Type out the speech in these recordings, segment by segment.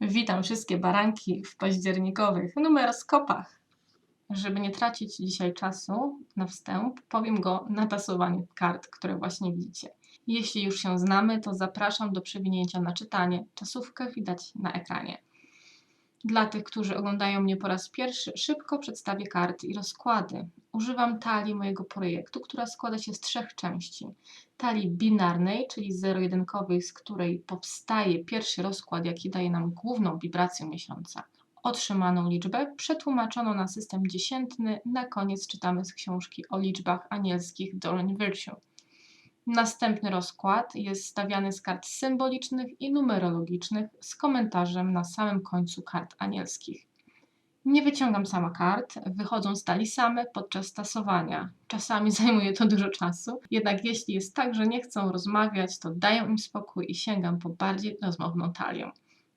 Witam wszystkie baranki w październikowych numeroskopach. Żeby nie tracić dzisiaj czasu na wstęp, powiem go na tasowaniu kart, które właśnie widzicie. Jeśli już się znamy, to zapraszam do przewinięcia na czytanie. Czasówkę widać na ekranie. Dla tych, którzy oglądają mnie po raz pierwszy, szybko przedstawię karty i rozkłady. Używam talii mojego projektu, która składa się z trzech części. Talii binarnej, czyli zero-jedynkowej, z której powstaje pierwszy rozkład, jaki daje nam główną wibrację miesiąca. Otrzymaną liczbę przetłumaczono na system dziesiętny. Na koniec czytamy z książki o liczbach anielskich Doreen Virtue. Następny rozkład jest stawiany z kart symbolicznych i numerologicznych z komentarzem na samym końcu kart anielskich. Nie wyciągam sama kart, wychodzą z talii same podczas tasowania. Czasami zajmuje to dużo czasu, jednak jeśli jest tak, że nie chcą rozmawiać, to daję im spokój i sięgam po bardziej rozmowną talię.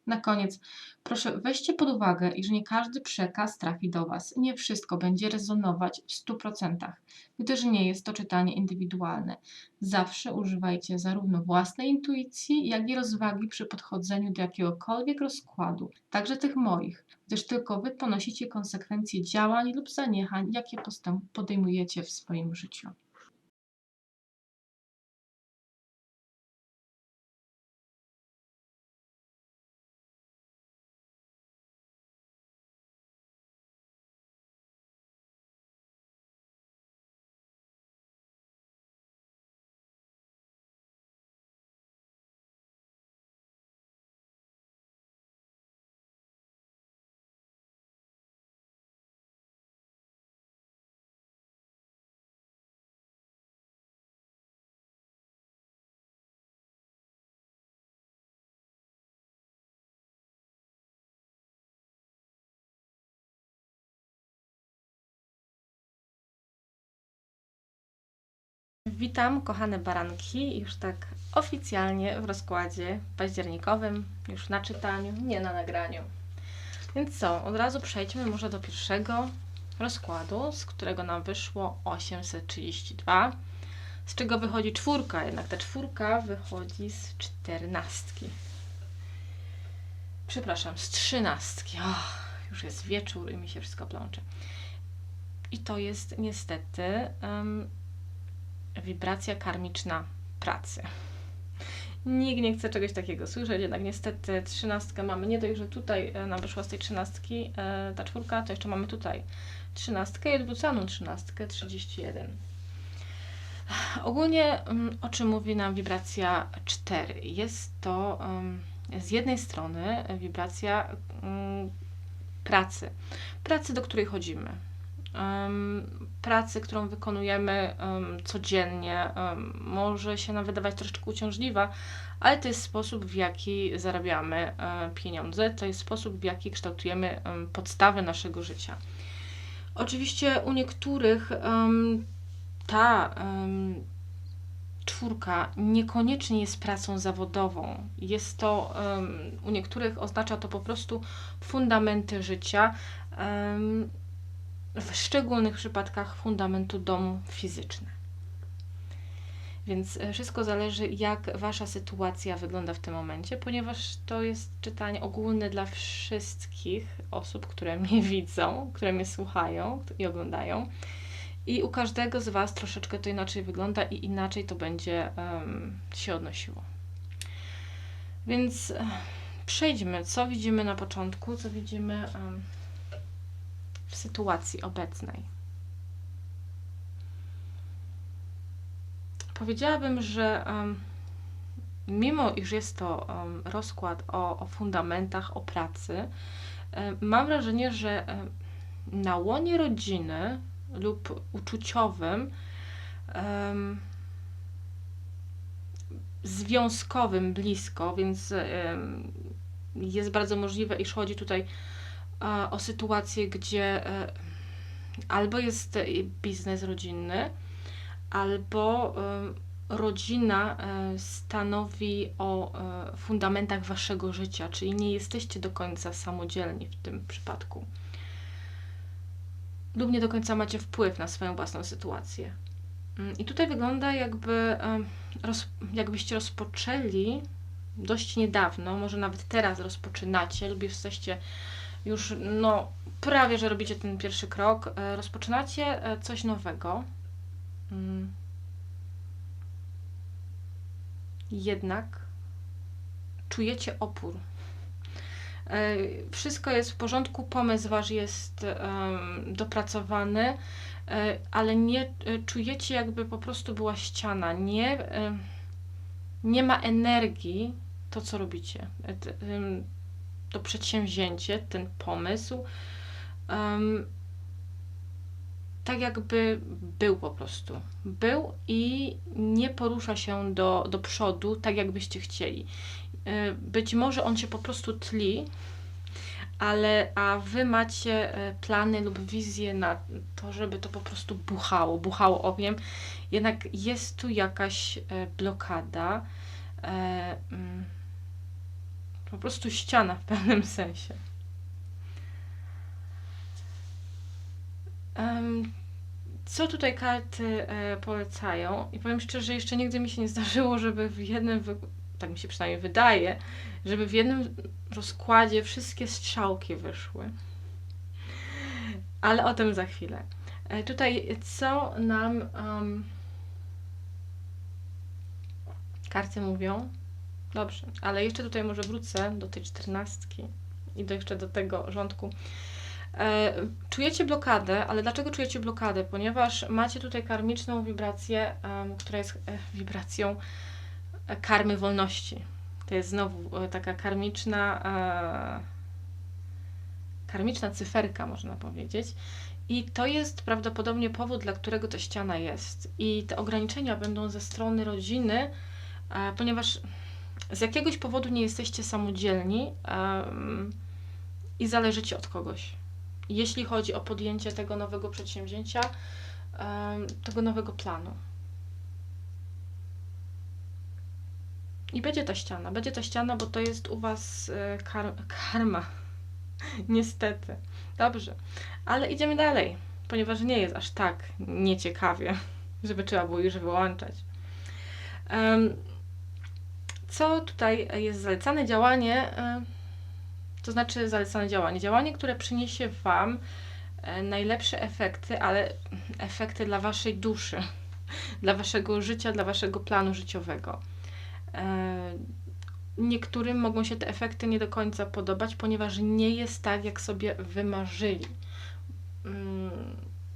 Na koniec, proszę weźcie pod uwagę, iż nie każdy przekaz trafi do Was. Nie wszystko będzie rezonować w 100%, gdyż nie jest to czytanie indywidualne. Zawsze używajcie zarówno własnej intuicji, jak i rozwagi przy podchodzeniu do jakiegokolwiek rozkładu, także tych moich, gdyż tylko Wy ponosicie konsekwencje działań lub zaniechań, jakie podejmujecie w swoim życiu. Witam, kochane baranki, już tak oficjalnie w rozkładzie październikowym, już na czytaniu, nie na nagraniu. Więc co, od razu przejdźmy może do pierwszego rozkładu, z którego nam wyszło 832, z czego wychodzi czwórka, jednak ta czwórka wychodzi z czternastki. Przepraszam, z trzynastki. Oh, już jest wieczór i mi się wszystko plącze. I to jest niestety um, wibracja karmiczna pracy. Nikt nie chce czegoś takiego słyszeć, jednak niestety trzynastkę mamy. Nie dość, że tutaj e, nam wyszła z tej trzynastki e, ta czwórka, to jeszcze mamy tutaj trzynastkę i odwróconą trzynastkę, 31. Ogólnie mm, o czym mówi nam wibracja 4? Jest to z jednej strony wibracja mm, pracy, pracy, do której chodzimy pracy, którą wykonujemy codziennie, może się nam wydawać troszeczkę uciążliwa, ale to jest sposób, w jaki zarabiamy um, pieniądze, to jest sposób, w jaki kształtujemy podstawy naszego życia. Oczywiście u niektórych ta czwórka niekoniecznie jest pracą zawodową. Jest to, u niektórych oznacza to po prostu fundamenty życia. W szczególnych przypadkach fundamentu domu fizyczny. Więc e, wszystko zależy, jak Wasza sytuacja wygląda w tym momencie, ponieważ to jest czytanie ogólne dla wszystkich osób, które mnie widzą, które mnie słuchają i oglądają. I u każdego z Was troszeczkę to inaczej wygląda i inaczej to będzie um, się odnosiło. Więc e, przejdźmy, co widzimy na początku, co widzimy. Um, w sytuacji obecnej. Powiedziałabym, że um, mimo iż jest to um, rozkład o, o, fundamentach, o pracy, um, mam wrażenie, że na łonie rodziny lub uczuciowym, związkowym blisko, więc jest bardzo możliwe, iż chodzi tutaj o sytuację, gdzie e, albo jest biznes rodzinny, albo e, rodzina e, stanowi o fundamentach waszego życia, czyli nie jesteście do końca samodzielni w tym przypadku. Lub nie do końca macie wpływ na swoją własną sytuację. Mm, I tutaj wygląda, jakby, jakbyście rozpoczęli dość niedawno, może nawet teraz rozpoczynacie lub jesteście już, no, prawie, że robicie ten pierwszy krok, e, rozpoczynacie e, coś nowego. Mm. Jednak czujecie opór. E, Wszystko jest w porządku, pomysł wasz jest dopracowany, ale nie czujecie, jakby po prostu była ściana. Nie, nie ma energii to, co robicie. To przedsięwzięcie, ten pomysł. em, tak jakby był po prostu. Był i nie porusza się do, do przodu, tak jakbyście chcieli. E, Być może on się po prostu tli, ale a wy macie e, plany lub wizje na to, żeby to po prostu buchało, buchało ogniem. Jednak jest tu jakaś e, blokada, e, mm, po prostu ściana w pewnym sensie. Co tutaj karty e, polecają? I powiem szczerze, jeszcze nigdy mi się nie zdarzyło, żeby w jednym, tak mi się przynajmniej wydaje, żeby w jednym rozkładzie wszystkie strzałki wyszły. Ale o tym za chwilę. E, Tutaj co nam em, karty mówią? Dobrze, ale jeszcze tutaj może wrócę do tej czternastki i do jeszcze do tego rządku. E, czujecie blokadę, ale dlaczego czujecie blokadę? Ponieważ macie tutaj karmiczną wibrację, em, która jest e, wibracją e, karmy wolności. To jest znowu e, taka karmiczna, e, karmiczna cyferka, można powiedzieć. I to jest prawdopodobnie powód, dla którego ta ściana jest. I te ograniczenia będą ze strony rodziny, e, ponieważ z jakiegoś powodu nie jesteście samodzielni em, i zależycie od kogoś. Jeśli chodzi o podjęcie tego nowego przedsięwzięcia, em, tego nowego planu. I będzie ta ściana, będzie ta ściana, bo to jest u Was e, kar karma. Niestety. Dobrze, ale idziemy dalej, ponieważ nie jest aż tak nieciekawie, żeby trzeba było już wyłączać. Em, co tutaj jest zalecane działanie? e, To znaczy zalecane działanie. Działanie, które przyniesie Wam e, najlepsze efekty, ale efekty dla Waszej duszy, dla Waszego życia, dla Waszego planu życiowego. E, Niektórym mogą się te efekty nie do końca podobać, ponieważ nie jest tak, jak sobie wymarzyli. Mm,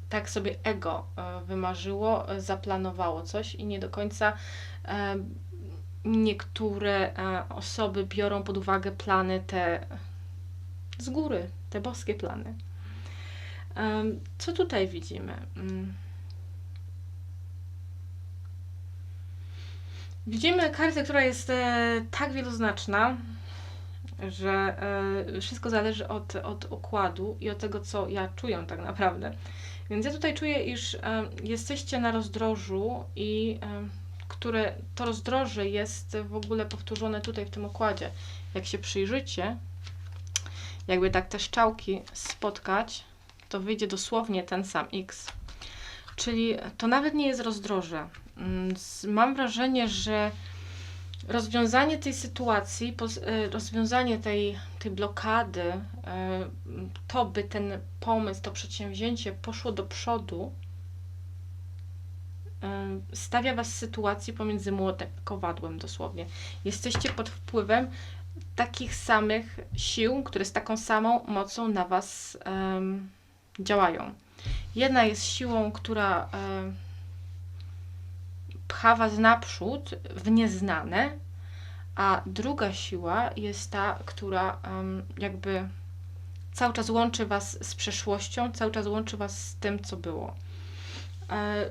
Tak sobie ego wymarzyło, zaplanowało coś i nie do końca niektóre e, osoby biorą pod uwagę plany te z góry, te boskie plany. Co tutaj widzimy? Mm. Widzimy kartę, która jest e, tak wieloznaczna, że e, wszystko zależy od, od układu i od tego, co ja czuję tak naprawdę. Więc ja tutaj czuję, iż jesteście na rozdrożu i które to rozdroże jest w ogóle powtórzone tutaj w tym układzie. Jak się przyjrzycie, jakby tak te szczałki spotkać, to wyjdzie dosłownie ten sam X. Czyli to nawet nie jest rozdroże. Mm, Mam wrażenie, że rozwiązanie tej sytuacji, e, rozwiązanie tej, tej blokady, e, to by ten pomysł, to przedsięwzięcie poszło do przodu, stawia Was w sytuacji pomiędzy młotem a kowadłem dosłownie. Jesteście pod wpływem takich samych sił, które z taką samą mocą na Was em, działają. Jedna jest siłą, która em, pcha Was naprzód w nieznane, a druga siła jest ta, która em, jakby cały czas łączy Was z przeszłością, cały czas łączy Was z tym, co było. E,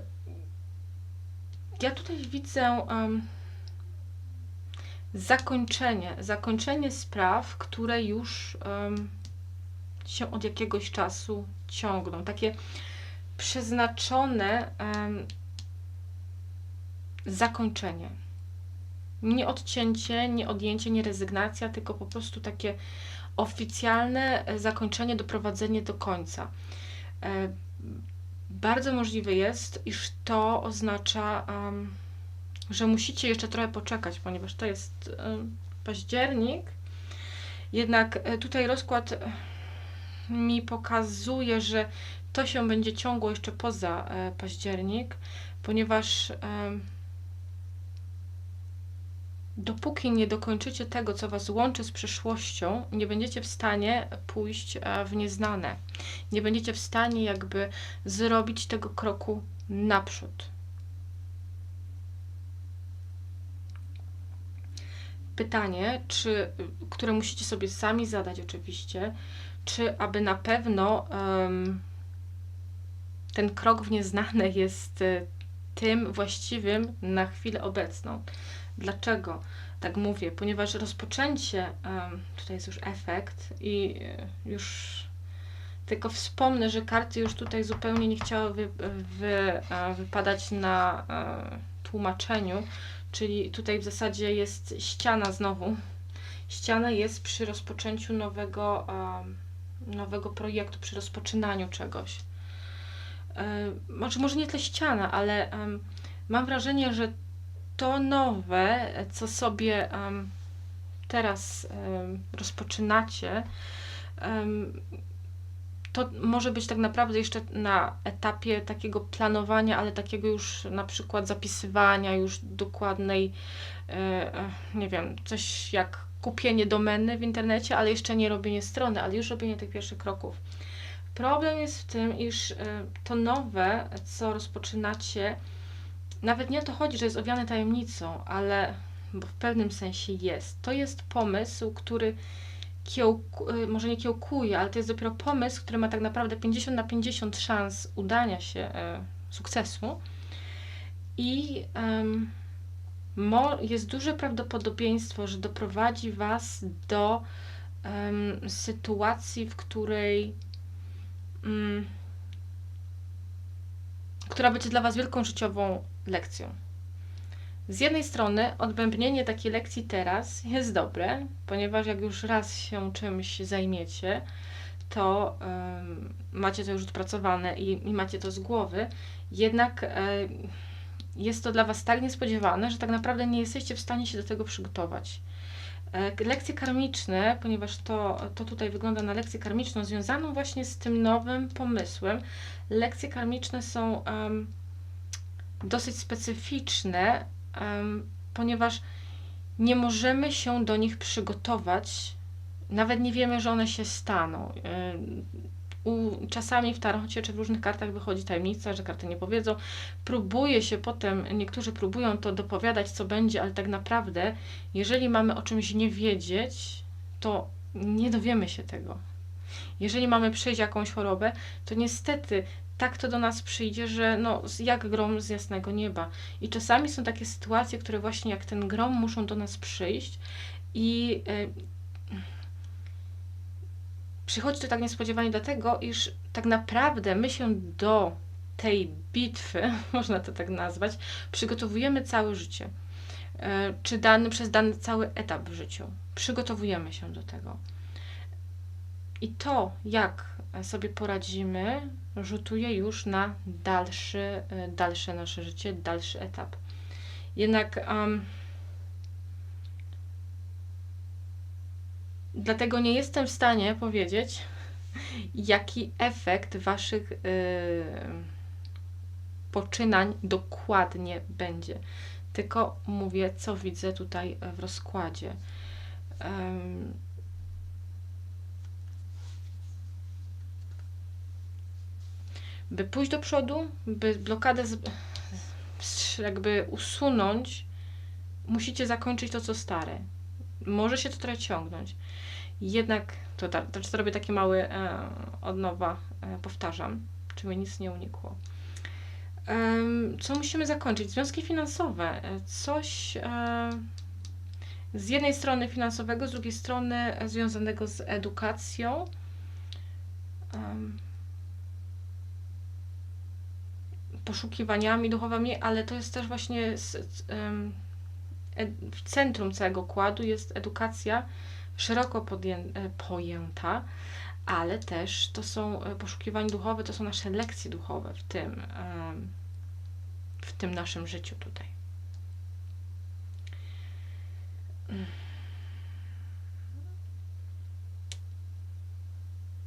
Ja tutaj widzę em, zakończenie, zakończenie spraw, które już em, się od jakiegoś czasu ciągną. Takie przeznaczone em, zakończenie. Nie odcięcie, nie odjęcie, nie rezygnacja, tylko po prostu takie oficjalne e, zakończenie, doprowadzenie do końca. E, Bardzo możliwe jest, iż to oznacza, em, że musicie jeszcze trochę poczekać, ponieważ to jest em, październik. Jednak e, tutaj rozkład e, mi pokazuje, że to się będzie ciągło jeszcze poza e, październik, ponieważ em, dopóki nie dokończycie tego, co Was łączy z przyszłością, nie będziecie w stanie pójść e, w nieznane. Nie będziecie w stanie jakby zrobić tego kroku naprzód. Pytanie, czy, które musicie sobie sami zadać oczywiście, czy aby na pewno em, ten krok w nieznane jest e, tym właściwym na chwilę obecną. Dlaczego tak mówię? Ponieważ rozpoczęcie, tutaj jest już efekt i e, już tylko wspomnę, że karty już tutaj zupełnie nie chciały wy, wy, e, wypadać na e, tłumaczeniu, czyli tutaj w zasadzie jest ściana znowu. Ściana jest przy rozpoczęciu nowego, nowego projektu, przy rozpoczynaniu czegoś. Może, może nie tyle ściana, ale mam wrażenie, że to nowe, co sobie em, teraz em, rozpoczynacie, em, to może być tak naprawdę jeszcze na etapie takiego planowania, ale takiego już na przykład zapisywania już dokładnej, e, e, nie wiem, coś jak kupienie domeny w internecie, ale jeszcze nie robienie strony, ale już robienie tych pierwszych kroków. Problem jest w tym, iż e, to nowe, co rozpoczynacie, nawet nie o to chodzi, że jest owiane tajemnicą, ale bo w pewnym sensie jest. To jest pomysł, który kiełku, y, może nie kiełkuje, ale to jest dopiero pomysł, który ma tak naprawdę 50 na 50 szans udania się, e, sukcesu. I jest duże prawdopodobieństwo, że doprowadzi Was do sytuacji, w której mm, która będzie dla Was wielką życiową lekcją. Z jednej strony odbębnienie takiej lekcji teraz jest dobre, ponieważ jak już raz się czymś zajmiecie, to em, macie to już odpracowane i, i macie to z głowy, jednak e, jest to dla Was tak niespodziewane, że tak naprawdę nie jesteście w stanie się do tego przygotować. E, Lekcje karmiczne, ponieważ to, to tutaj wygląda na lekcję karmiczną związaną właśnie z tym nowym pomysłem. Lekcje karmiczne są dosyć specyficzne, ponieważ nie możemy się do nich przygotować, nawet nie wiemy, że one się staną. U, czasami w tarocie czy w różnych kartach wychodzi tajemnica, że karty nie powiedzą. Próbuje się potem, niektórzy próbują to dopowiadać, co będzie, ale tak naprawdę, jeżeli mamy o czymś nie wiedzieć, to nie dowiemy się tego. Jeżeli mamy przejść jakąś chorobę, to niestety tak to do nas przyjdzie, że no, jak grom z jasnego nieba. I czasami są takie sytuacje, które właśnie jak ten grom muszą do nas przyjść i e, przychodzi to tak niespodziewanie dlatego, iż tak naprawdę my się do tej bitwy, można to tak nazwać, przygotowujemy całe życie. E, Czy dany, przez dany cały etap w życiu. Przygotowujemy się do tego. I to, jak sobie poradzimy, rzutuje już na dalszy, e, dalsze nasze życie, dalszy etap. Jednak em, dlatego nie jestem w stanie powiedzieć, jaki efekt Waszych y, poczynań dokładnie będzie. Tylko mówię, co widzę tutaj w rozkładzie. Em, by pójść do przodu, by blokadę z, jakby usunąć, musicie zakończyć to, co stare. Może się to trochę ciągnąć. Jednak, to, to, to robię takie małe e, od nowa, e, powtarzam, czy mi nic nie unikło. Em, co musimy zakończyć? Związki finansowe. E, Coś e, z jednej strony finansowego, z drugiej strony e, związanego z edukacją. Em, poszukiwaniami duchowymi, ale to jest też właśnie z, z, w centrum całego kładu jest edukacja szeroko podję, e, pojęta, ale też to są e, poszukiwania duchowe, to są nasze lekcje duchowe w tym, w tym naszym życiu tutaj.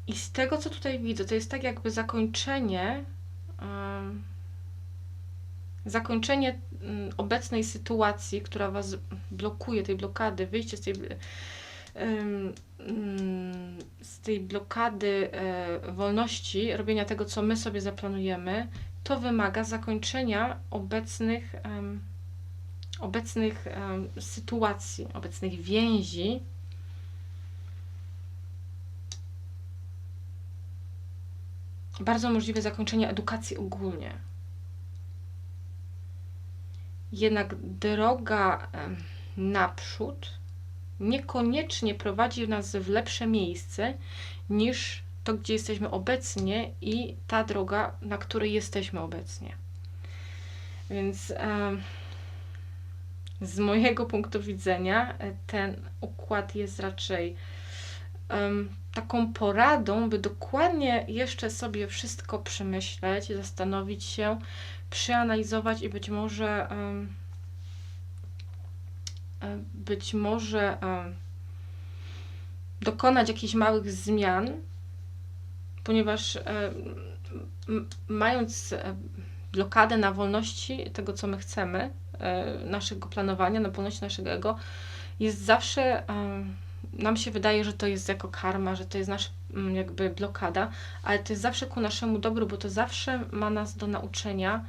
I z tego, co tutaj widzę, to jest tak jakby zakończenie zakończenie mm, obecnej sytuacji, która was blokuje, tej blokady, wyjście z tej, mm, z tej blokady e, wolności, robienia tego, co my sobie zaplanujemy, to wymaga zakończenia obecnych, obecnych sytuacji, obecnych więzi, bardzo możliwe zakończenie edukacji ogólnie. Jednak droga naprzód niekoniecznie prowadzi nas w lepsze miejsce niż to, gdzie jesteśmy obecnie i ta droga, na której jesteśmy obecnie. Więc z mojego punktu widzenia e, ten układ jest raczej taką poradą, by dokładnie jeszcze sobie wszystko przemyśleć, zastanowić się, przeanalizować i być może e, być może dokonać jakichś małych zmian, ponieważ mając blokadę na wolności tego, co my chcemy, e, naszego planowania, na wolności naszego ego, jest zawsze nam się wydaje, że to jest jako karma, że to jest nasza mm, jakby blokada, ale to jest zawsze ku naszemu dobru, bo to zawsze ma nas do nauczenia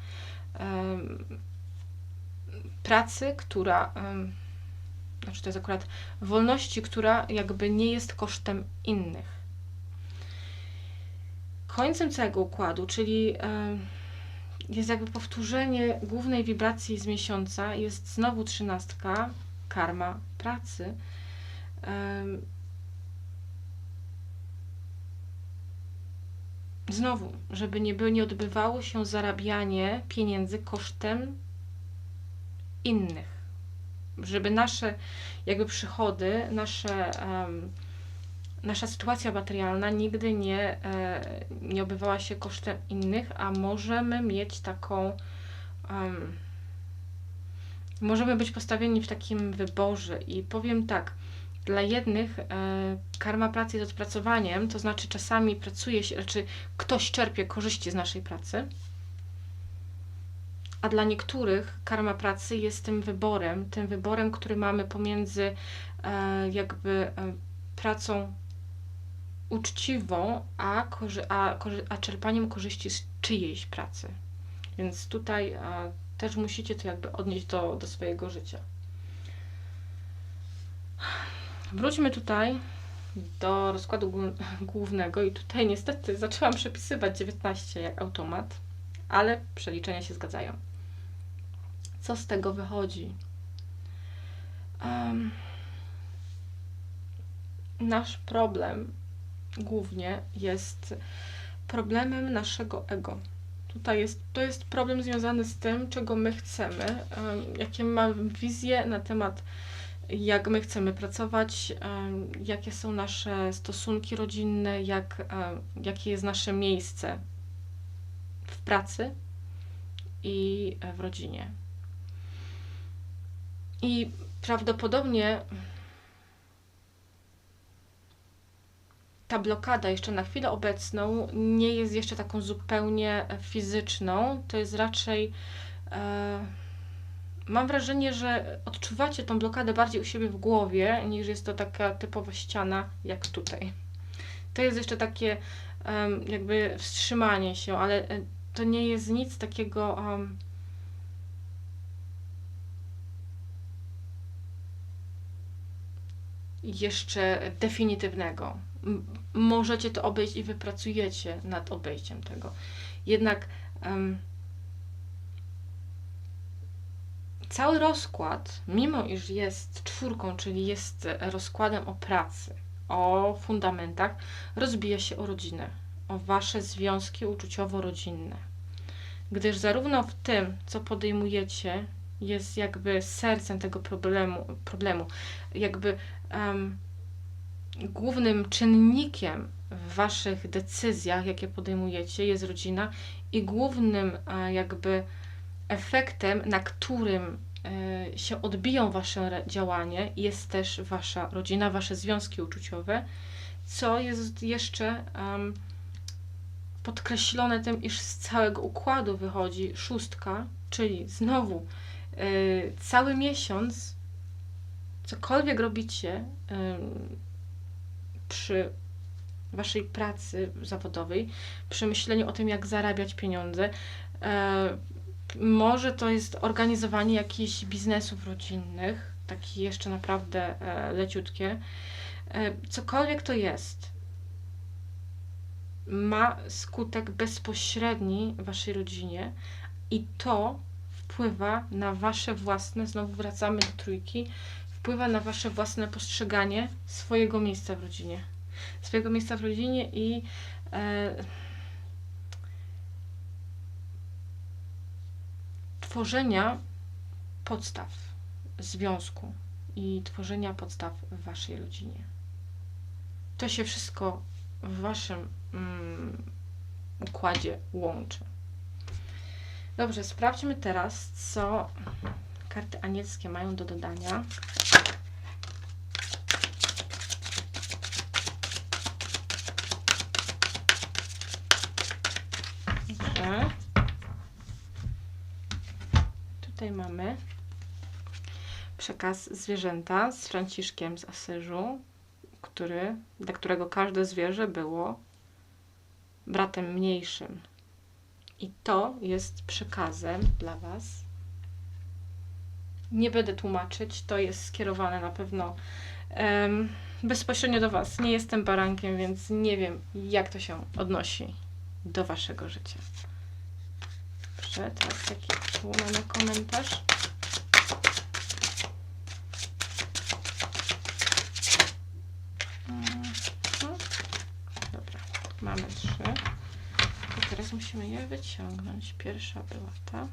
em, pracy, która, em, znaczy to jest akurat wolności, która jakby nie jest kosztem innych. Końcem całego układu, czyli em, jest jakby powtórzenie głównej wibracji z miesiąca, jest znowu trzynastka, karma pracy, Znowu, żeby nie, by nie odbywało się zarabianie pieniędzy kosztem innych. Żeby nasze jakby przychody, nasze, em, nasza sytuacja materialna nigdy nie, e, nie odbywała się kosztem innych, a możemy mieć taką em, możemy być postawieni w takim wyborze i powiem tak, dla jednych e, karma pracy jest odpracowaniem, to znaczy czasami pracuje się, znaczy ktoś czerpie korzyści z naszej pracy, a dla niektórych karma pracy jest tym wyborem, tym wyborem, który mamy pomiędzy e, jakby e, pracą uczciwą, a, a, a czerpaniem korzyści z czyjejś pracy. Więc tutaj e, też musicie to jakby odnieść do, do swojego życia. Wróćmy tutaj do rozkładu głó- głównego i tutaj niestety zaczęłam przepisywać 19 jak automat, ale przeliczenia się zgadzają. Co z tego wychodzi? Em, nasz problem głównie jest problemem naszego ego. Tutaj jest, to jest problem związany z tym, czego my chcemy, em, jakie mamy wizje na temat jak my chcemy pracować, jakie są nasze stosunki rodzinne, jak, jakie jest nasze miejsce w pracy i w rodzinie. I prawdopodobnie ta blokada jeszcze na chwilę obecną nie jest jeszcze taką zupełnie fizyczną. To jest raczej. E, mam wrażenie, że odczuwacie tą blokadę bardziej u siebie w głowie, niż jest to taka typowa ściana, jak tutaj. To jest jeszcze takie em, jakby wstrzymanie się, ale e, to nie jest nic takiego. em, jeszcze definitywnego. M- Możecie to obejść i wypracujecie nad obejściem tego. Jednak em, cały rozkład, mimo iż jest czwórką, czyli jest rozkładem o pracy, o fundamentach, rozbija się o rodzinę, o wasze związki uczuciowo-rodzinne. Gdyż zarówno w tym, co podejmujecie, jest jakby sercem tego problemu, problemu jakby em, głównym czynnikiem w waszych decyzjach, jakie podejmujecie, jest rodzina i głównym e, jakby efektem, na którym e, się odbiją wasze działanie, jest też wasza rodzina, wasze związki uczuciowe. co jest jeszcze em, podkreślone tym, iż z całego układu wychodzi szóstka, czyli znowu y, cały miesiąc, cokolwiek robicie przy waszej pracy zawodowej, przy myśleniu o tym, jak zarabiać pieniądze, e, może to jest organizowanie jakichś biznesów rodzinnych, takich jeszcze naprawdę e, leciutkie. E, cokolwiek to jest, ma skutek bezpośredni waszej rodzinie i to wpływa na wasze własne, znowu wracamy do trójki, wpływa na wasze własne postrzeganie swojego miejsca w rodzinie. Swojego miejsca w rodzinie i e, tworzenia podstaw związku i tworzenia podstaw w waszej rodzinie. To się wszystko w waszym mm, układzie łączy. Dobrze, sprawdźmy teraz, co karty anielskie mają do dodania. Dobrze. Tutaj mamy przekaz zwierzęta z Franciszkiem z Asyżu, który, dla którego każde zwierzę było bratem mniejszym. I to jest przekazem dla Was. Nie będę tłumaczyć, to jest skierowane na pewno em, bezpośrednio do Was. Nie jestem barankiem, więc nie wiem, jak to się odnosi do Waszego życia. Dobrze, teraz jaki tu mamy komentarz? Mhm. Dobra, mamy trzy. I teraz musimy je wyciągnąć. Pierwsza była ta.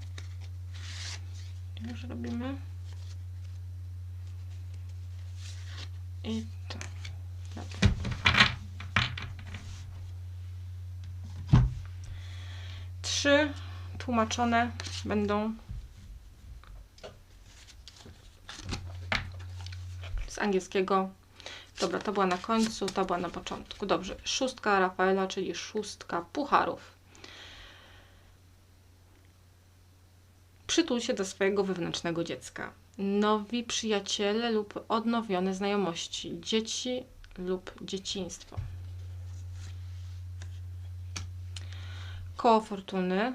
Już robimy. I to. Dobra. Trzy tłumaczone będą z angielskiego. Dobra, to była na końcu, to była na początku. Dobrze, szóstka Rafaela, czyli szóstka pucharów. Przytul się do swojego wewnętrznego dziecka. Nowi przyjaciele lub odnowione znajomości, dzieci lub dzieciństwo. Koło fortuny,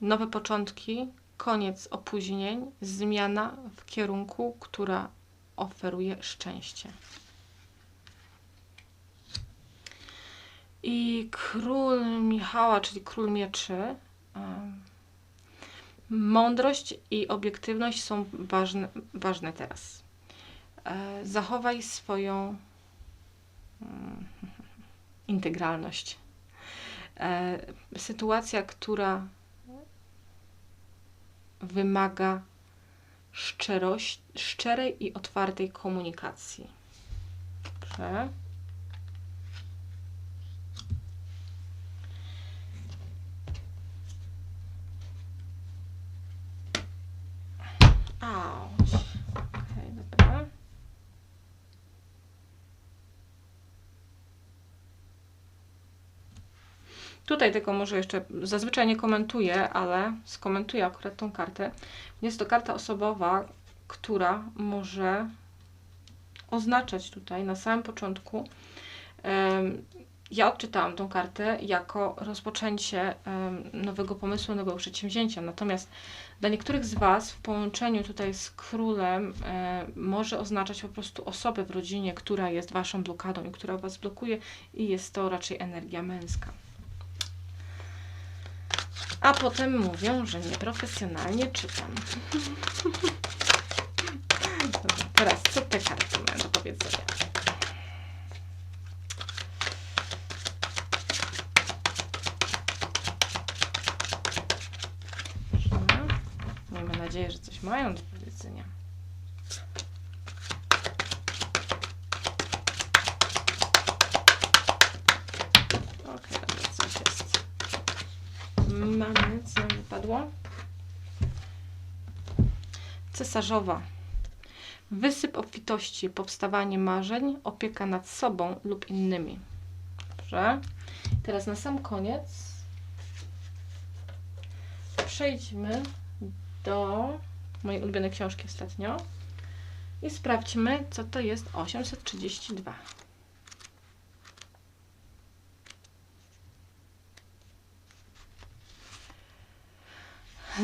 nowe początki, koniec opóźnień, zmiana w kierunku, która oferuje szczęście. I król Michała, czyli król mieczy, mądrość i obiektywność są ważne, ważne teraz. E, Zachowaj swoją mm, integralność. E, Sytuacja, która wymaga szczerość, szczerej i otwartej komunikacji. Dobrze. Auć. Okej, dobra. Tutaj tylko może jeszcze, zazwyczaj nie komentuję, ale skomentuję akurat tą kartę. Jest to karta osobowa, która może oznaczać tutaj na samym początku. ja odczytałam tą kartę jako rozpoczęcie nowego pomysłu, nowego przedsięwzięcia. Natomiast dla niektórych z Was w połączeniu tutaj z królem może oznaczać po prostu osobę w rodzinie, która jest Waszą blokadą i która Was blokuje, i jest to raczej energia męska. A potem mówią, że nieprofesjonalnie czytam. Dobra, teraz co te karty mają do powiedzenia? Dobrze. Miejmy nadzieję, że coś mają do powiedzenia. Okej, dobra, coś jest. Mamy, Cesarzowa. Wysyp obfitości, powstawanie marzeń, opieka nad sobą lub innymi. Dobrze. Teraz na sam koniec przejdźmy do mojej ulubionej książki ostatnio i sprawdźmy, co to jest 832.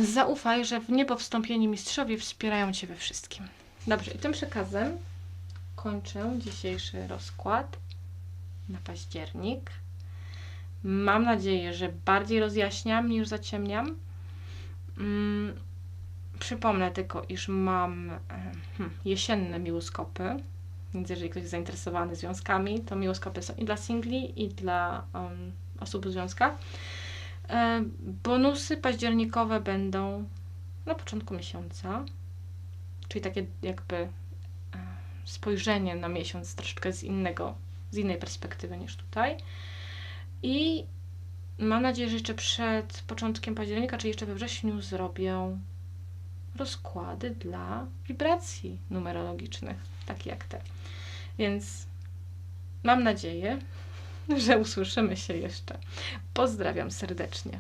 Zaufaj, że w niebo wstąpieni mistrzowie wspierają Cię we wszystkim. Dobrze, i tym przekazem kończę dzisiejszy rozkład na październik. Mam nadzieję, że bardziej rozjaśniam niż zaciemniam. Mm, przypomnę tylko, iż mam e, hmm, jesienne miłoskopy, więc jeżeli ktoś jest zainteresowany związkami, to miłoskopy są i dla singli, i dla um, osób w związkach. E, bonusy październikowe będą na początku miesiąca, czyli takie jakby e, spojrzenie na miesiąc troszeczkę z innego, z innej perspektywy niż tutaj. I mam nadzieję, że jeszcze przed początkiem października, czy jeszcze we wrześniu zrobię rozkłady dla wibracji numerologicznych, takie jak te. Więc mam nadzieję, że usłyszymy się jeszcze. Pozdrawiam serdecznie.